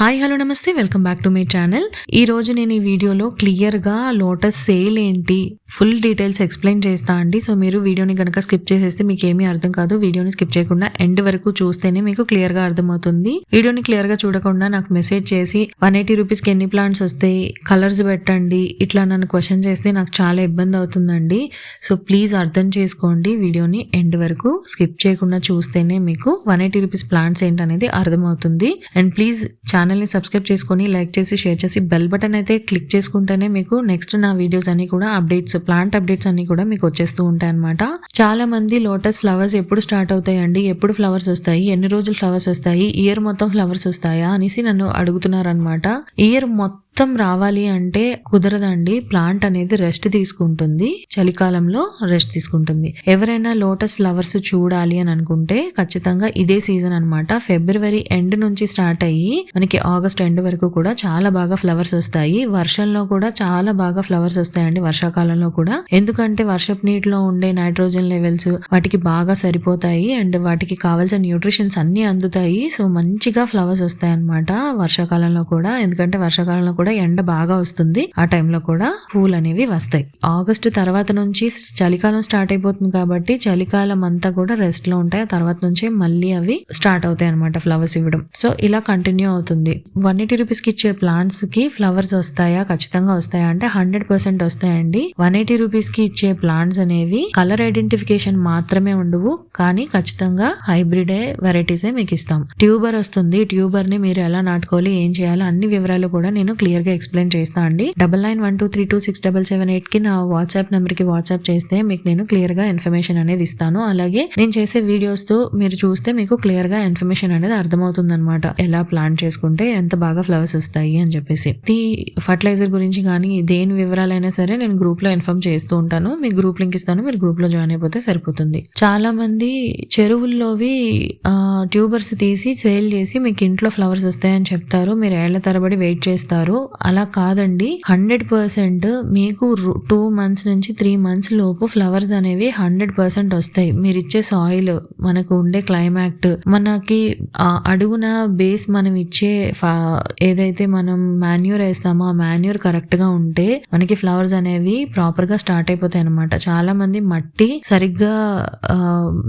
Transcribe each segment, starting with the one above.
Hi hello namaste. Welcome back to my channel. ఈ రోజు నేను ఈ వీడియోలో క్లియర్గా లోటస్ సేల్ ఏంటి ఫుల్ డీటెయిల్స్ ఎక్స్ప్లెయిన్ చేస్తా అండి. సో మీరు వీడియోని కనుక స్కిప్ చేసేస్తే మీకు ఏమీ అర్థం కాదు. వీడియోని స్కిప్ చేయకుండా ఎండ్ వరకు చూస్తేనే మీకు క్లియర్గా అర్థమవుతుంది. వీడియోని క్లియర్గా చూడకుండా నాకు మెసేజ్ చేసి వన్ ఎయిటీ రూపీస్కి ఎన్ని ప్లాంట్స్ వస్తాయి? కలర్స్ పెట్టండి. ఇట్లా నన్ను క్వశ్చన్ చేస్తే నాకు చాలా ఇబ్బంది అవుతుందండి. సో ప్లీజ్ అర్థం చేసుకోండి. వీడియోని ఎండ్ వరకు స్కిప్ చేయకుండా చూస్తేనే మీకు వన్ ఎయిటీ రూపీస్ ప్లాంట్స్ ఏంటనేది అర్థమవుతుంది. అండ్ ప్లీజ్ ఛానల్ని సబ్స్క్రైబ్ చేసుకొని లైక్ చేసి షేర్ చేసి బెల్ బటన్ అయితే క్లిక్ చేసుకుంటేనే మీకు నెక్స్ట్ నా వీడియోస్ అన్ని కూడా అప్డేట్స్ ప్లాంట్ అప్డేట్స్ అన్ని కూడా మీకు వచ్చేస్తూ ఉంటాయి అనమాట చాలా మంది లోటస్ ఫ్లవర్స్ ఎప్పుడు స్టార్ట్ అవుతాయండి? ఎప్పుడు ఫ్లవర్స్ వస్తాయి? ఎన్ని రోజులు ఫ్లవర్స్ వస్తాయి? ఇయర్ మొత్తం ఫ్లవర్స్ వస్తాయా? అనేసి నన్ను అడుగుతున్నారనమాట ఇయర్ మొత్తం మొత్తం రావాలి అంటే కుదరదండి. ప్లాంట్ అనేది రెస్ట్ తీసుకుంటుంది. చలికాలంలో రెస్ట్ తీసుకుంటుంది. ఎవరైనా లోటస్ ఫ్లవర్స్ చూడాలి అని అనుకుంటే ఖచ్చితంగా ఇదే సీజన్ అనమాట ఫిబ్రవరి ఎండ్ నుంచి స్టార్ట్ అయ్యి మనకి ఆగస్ట్ ఎండ్ వరకు కూడా చాలా బాగా ఫ్లవర్స్ వస్తాయి. వర్షంలో కూడా చాలా బాగా ఫ్లవర్స్ వస్తాయండి వర్షాకాలంలో కూడా. ఎందుకంటే వర్షపు నీటిలో ఉండే నైట్రోజన్ లెవెల్స్ వాటికి బాగా సరిపోతాయి అండ్ వాటికి కావాల్సిన న్యూట్రిషన్స్ అన్ని అందుతాయి. సో మంచిగా ఫ్లవర్స్ వస్తాయి అనమాట వర్షాకాలంలో కూడా. ఎందుకంటే వర్షాకాలంలో కూడా ఎండ బాగా వస్తుంది. ఆ టైంలో కూడా పూలు అనేవి వస్తాయి. ఆగస్టు తర్వాత నుంచి చలికాలం స్టార్ట్ అయిపోతుంది కాబట్టి చలికాలం అంతా కూడా రెస్ట్లో ఉంటాయి. ఆ తర్వాత నుంచి మళ్ళీ అవి స్టార్ట్ అవుతాయి అనమాట ఫ్లవర్స్ ఇవ్వడం. సో ఇలా కంటిన్యూ అవుతుంది. వన్ ఎయిటీ రూపీస్కి ఇచ్చే ప్లాంట్స్కి ఫ్లవర్స్ వస్తాయా? ఖచ్చితంగా వస్తాయా? అంటే హండ్రెడ్ పర్సెంట్ వస్తాయండి. వన్ ఎయిటీ రూపీస్కి ఇచ్చే ప్లాంట్స్ అనేవి కలర్ ఐడెంటిఫికేషన్ మాత్రమే ఉండవు. కానీ ఖచ్చితంగా హైబ్రిడ్ వెరైటీసే మీకు ఇస్తాం. ట్యూబర్ వస్తుంది. ట్యూబర్ని మీరు ఎలా నాటుకోవాలి? ఏం చేయాలో అన్ని వివరాలు కూడా నేను క్లియర్ గా ఎక్స్ప్లెయిన్ చేస్తా అండి. Double nine one two three two six double seven ఎయిట్కి నా వాట్సాప్ నెంబర్కి వాట్సాప్ చేస్తే మీకు నేను క్లియర్గా ఇన్ఫర్మేషన్ అనేది ఇస్తాను. అలాగే నేను చేసే వీడియోస్తో మీరు చూస్తే మీకు క్లియర్గా ఇన్ఫర్మేషన్ అనేది అర్థమవుతుంది అనమాట ఎలా ప్లాన్ చేసుకుంటే ఎంత బాగా ఫ్లవర్స్ వస్తాయి అని చెప్పేసి. ఈ ఫర్టిలైజర్ గురించి కానీ దేని వివరాలైనా సరే నేను గ్రూప్లో ఇన్ఫార్మ్ చేస్తూ ఉంటాను. మీ గ్రూప్ లింక్ ఇస్తాను. మీరు గ్రూప్లో జాయిన్ అయిపోతే సరిపోతుంది. చాలా మంది చెరువుల్లోవి ట్యూబర్స్ తీసి సేల్ చేసి మీకు ఇంట్లో ఫ్లవర్స్ వస్తాయని చెప్తారు. మీరు ఏళ్ళ తరబడి వెయిట్ చేస్తారు. అలా కాదండి. హండ్రెడ్ పర్సెంట్ మీకు టూ మంత్స్ నుంచి త్రీ మంత్స్ లోపు ఫ్లవర్స్ అనేవి హండ్రెడ్ పర్సెంట్ వస్తాయి. మీరు ఇచ్చే సాయిల్ మనకు ఉండే క్లైమాక్ట్ మనకి అడుగున బేస్ మనం ఇచ్చే ఏదైతే మనం మాన్యూర్ వేస్తామో ఆ మాన్యూర్ కరెక్ట్గా ఉంటే మనకి ఫ్లవర్స్ అనేవి ప్రాపర్గా స్టార్ట్ అయిపోతాయి అనమాట చాలా మంది మట్టి సరిగ్గా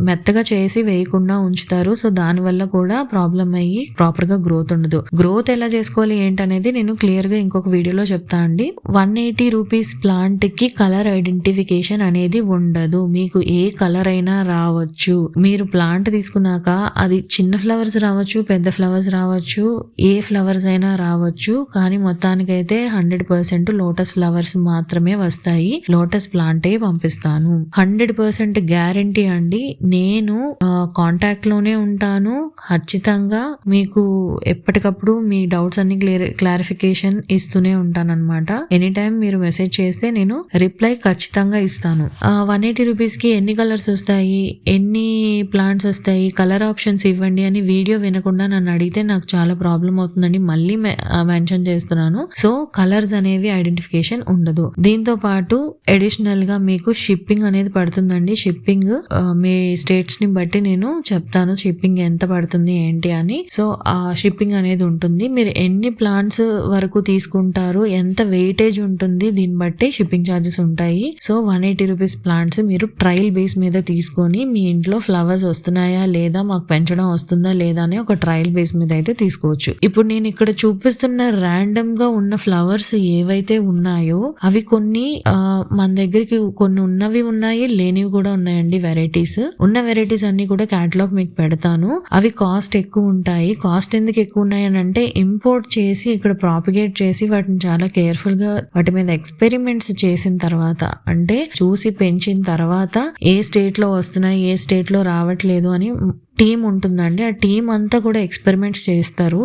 మెత్తగా చేసి వేయకుండా ఉంచుతారు. సో దాని వల్ల కూడా ప్రాబ్లం అయ్యి ప్రాపర్గా గ్రోత్ ఉండదు. గ్రోత్ ఎలా చేసుకోవాలి ఏంటనేది నేను క్లియర్ క్లియర్గా ఇంకొక వీడియోలో చెప్తా అండి. వన్ ఎయిటీ రూపీస్ ప్లాంట్కి కలర్ ఐడెంటిఫికేషన్ అనేది ఉండదు. మీకు ఏ కలర్ అయినా రావచ్చు. మీరు ప్లాంట్ తీసుకున్నాక అది చిన్న ఫ్లవర్స్ రావచ్చు పెద్ద ఫ్లవర్స్ రావచ్చు ఏ ఫ్లవర్స్ అయినా రావచ్చు. కానీ మొత్తానికైతే హండ్రెడ్ పర్సెంట్ లోటస్ ఫ్లవర్స్ మాత్రమే వస్తాయి. లోటస్ ప్లాంటే పంపిస్తాను. హండ్రెడ్ పర్సెంట్ గ్యారంటీ అండి. నేను కాంటాక్ట్లోనే ఉంటాను. ఖచ్చితంగా మీకు ఎప్పటికప్పుడు మీ డౌట్స్ అన్ని క్లియర్ క్లారిఫికేషన్ ఇస్తూనే ఉంటాను అనమాట ఎనీ టైం మీరు మెసేజ్ చేస్తే నేను రిప్లై ఖచ్చితంగా ఇస్తాను. వన్ ఎయిటీ రూపీస్కి ఎన్ని కలర్స్ వస్తాయి ఎన్ని ప్లాంట్స్ వస్తాయి కలర్ ఆప్షన్స్ ఇవ్వండి అని వీడియో వినకుండా నన్ను అడిగితే నాకు చాలా ప్రాబ్లం అవుతుందండి మళ్ళీ మెన్షన్ చేస్తున్నాను. సో కలర్స్ అనేవి ఐడెంటిఫికేషన్ ఉండదు. దీంతో పాటు అడిషనల్గా మీకు షిప్పింగ్ అనేది పడుతుందండి. షిప్పింగ్ మీ స్టేట్స్ని బట్టి నేను చెప్తాను షిప్పింగ్ ఎంత పడుతుంది ఏంటి అని. సో ఆ షిప్పింగ్ అనేది ఉంటుంది. మీరు ఎన్ని ప్లాంట్స్ వరకు తీసుకుంటారు? ఎంత వెయిటేజ్ ఉంటుంది? దీన్ని బట్టి షిప్పింగ్ ఛార్జెస్ ఉంటాయి. So one eighty rupees plants మీరు ట్రయల్ బేస్ మీద తీసుకొని మీ ఇంట్లో ఫ్లవర్స్ వస్తున్నాయా? లేదా మాకు పెంచడం వస్తుందా? లేదా అని ఒక ట్రయల్ బేస్ మీద అయితే తీసుకోవచ్చు. ఇప్పుడు నేను ఇక్కడ చూపిస్తున్న ర్యాండమ్గా ఉన్న ఫ్లవర్స్ ఏవైతే ఉన్నాయో అవి కొన్ని మన దగ్గరికి కొన్ని ఉన్నవి ఉన్నాయి లేనివి కూడా ఉన్నాయండి వెరైటీస్ ఉన్న వెరైటీస్ అన్ని కూడా క్యాటలాగ్ మీకు పెడతాను. అవి కాస్ట్ ఎక్కువ ఉంటాయి. కాస్ట్ ఎందుకు ఎక్కువ ఉన్నాయి అని అంటే ఇంపోర్ట్ చేసి ఇక్కడ ప్రాపిగేట్ చేసి వాటిని చాలా కేర్ఫుల్గా వాటి మీద ఎక్స్పెరిమెంట్స్ చేసిన తర్వాత అంటే చూసి పెంచిన తర్వాత ఏ స్టేట్లో వస్తున్నాయి ఏ స్టేట్లో రావట్లేదు అని టీం ఉంటుందండి. ఆ టీం అంతా కూడా ఎక్స్పెరిమెంట్స్ చేస్తారు.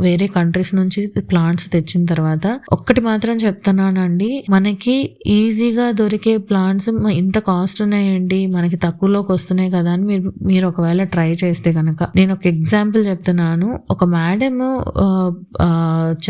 వేరే కంట్రీస్ నుంచి ప్లాంట్స్ తెచ్చిన తర్వాత ఒక్కటి మాత్రం చెప్తున్నానండి మనకి ఈజీగా దొరికే ప్లాంట్స్ ఇంత కాస్ట్ ఉన్నాయండి మనకి తక్కువలోకి వస్తున్నాయి కదా అని మీరు మీరు ఒకవేళ ట్రై చేస్తే కనుక. నేను ఒక ఎగ్జాంపుల్ చెప్తున్నాను. ఒక మేడం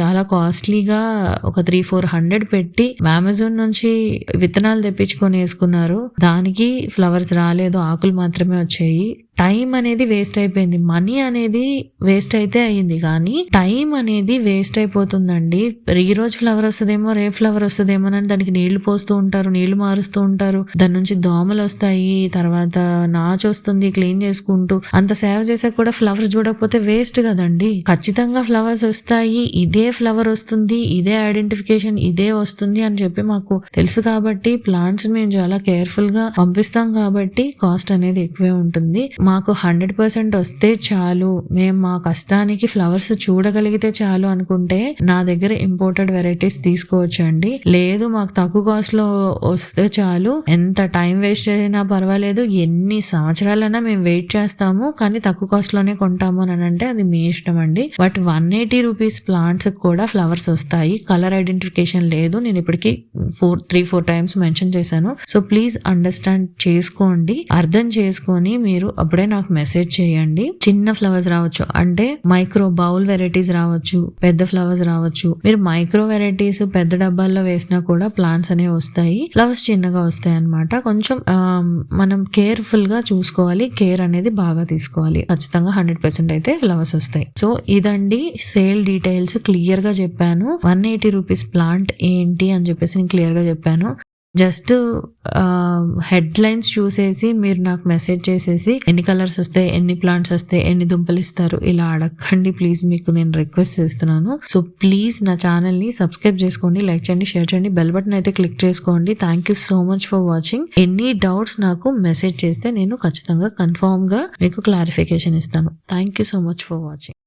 చాలా కాస్ట్లీగా ఒక త్రీ ఫోర్ హండ్రెడ్ పెట్టి అమెజాన్ నుంచి విత్తనాలు తెప్పించుకొని వేసుకున్నారు. దానికి ఫ్లవర్స్ రాలేదు ఆకులు మాత్రమే వచ్చాయి. టైం అనేది వేస్ట్ అయిపోయింది. మనీ అనేది వేస్ట్ అయితే అయింది. కానీ టైం అనేది వేస్ట్ అయిపోతుందండి. ఈ రోజు ఫ్లవర్ వస్తుందేమో రేపు ఫ్లవర్ వస్తుందేమో అని దానికి నీళ్ళు పోస్తూ ఉంటారు నీళ్ళు మారుస్తూ ఉంటారు. దాని నుంచి దోమలు వస్తాయి తర్వాత నాచు వస్తుంది క్లీన్ చేసుకుంటూ. అంత సేవ చేసాక కూడా ఫ్లవర్స్ చూడకపోతే వేస్ట్ కదండి. ఖచ్చితంగా ఫ్లవర్స్ వస్తాయి. ఇదే ఫ్లవర్ వస్తుంది ఇదే ఐడెంటిఫికేషన్ ఇదే వస్తుంది అని చెప్పి మాకు తెలుసు కాబట్టి ప్లాంట్స్ మేము చాలా కేర్ఫుల్గా పంపిస్తాం కాబట్టి కాస్ట్ అనేది ఎక్కువే ఉంటుంది. మాకు హండ్రెడ్ పర్సెంట్ వస్తే చాలు. మేము మా కష్టానికి ఫ్లవర్స్ చూడగలిగితే చాలు అనుకుంటే నా దగ్గర ఇంపోర్టెడ్ వెరైటీస్ తీసుకోవచ్చండి. లేదు మాకు తక్కువ కాస్ట్లో వస్తే చాలు. ఎంత టైం వేస్ట్ అయినా పర్వాలేదు. ఎన్ని సంవత్సరాలైనా మేము వెయిట్ చేస్తాము. కానీ తక్కువ కాస్ట్లోనే కొంటాము అని అంటే అది మీ ఇష్టం అండి. But one eighty rupees plants కూడా ఫ్లవర్స్ వస్తాయి. కలర్ ఐడెంటిఫికేషన్ లేదు. నేను ఇప్పటికి four three four times mention చేశాను. సో ప్లీజ్ అండర్స్టాండ్ చేసుకోండి. అర్థం చేసుకొని మీరు అప్పుడే నాకు మెసేజ్ చేయండి. చిన్న ఫ్లవర్స్ రావచ్చు. అంటే మైక్రో బౌల్ వెరైటీస్ రావచ్చు పెద్ద ఫ్లవర్స్ రావచ్చు. మీరు మైక్రో వెరైటీస్ పెద్ద డబ్బాల్లో వేసినా కూడా ప్లాంట్స్ అనేవి వస్తాయి. ఫ్లవర్స్ చిన్నగా వస్తాయి అన్నమాట. కొంచెం మనం కేర్ఫుల్గా చూసుకోవాలి. కేర్ అనేది బాగా తీసుకోవాలి. ఖచ్చితంగా హండ్రెడ్ పర్సెంట్ అయితే ఫ్లవర్స్ వస్తాయి. సో ఇదండి సేల్ డీటెయిల్స్ క్లియర్గా చెప్పాను. వన్ ఎయిటీ రూపీస్ ప్లాంట్ ఏంటి అని చెప్పేసి నేను క్లియర్గా చెప్పాను. జస్ట్ హెడ్ లైన్స్ చూసేసి మీరు నాకు మెసేజ్ చేసేసి ఎన్ని కలర్స్ వస్తాయి ఎన్ని ప్లాంట్స్ వస్తాయి ఎన్ని దుంపలు ఇస్తారు ఇలా అడగండి ప్లీజ్ మీకు నేను రిక్వెస్ట్ చేస్తున్నాను. సో ప్లీజ్ నా ఛానల్ని సబ్స్క్రైబ్ చేసుకోండి లైక్ చేయండి షేర్ చేయండి బెల్ బటన్ అయితే క్లిక్ చేసుకోండి. Thank you so much for watching ఎన్ని డౌట్స్ నాకు మెసేజ్ చేస్తే నేను ఖచ్చితంగా కన్ఫామ్గా మీకు క్లారిఫికేషన్ ఇస్తాను. Thank you so much for watching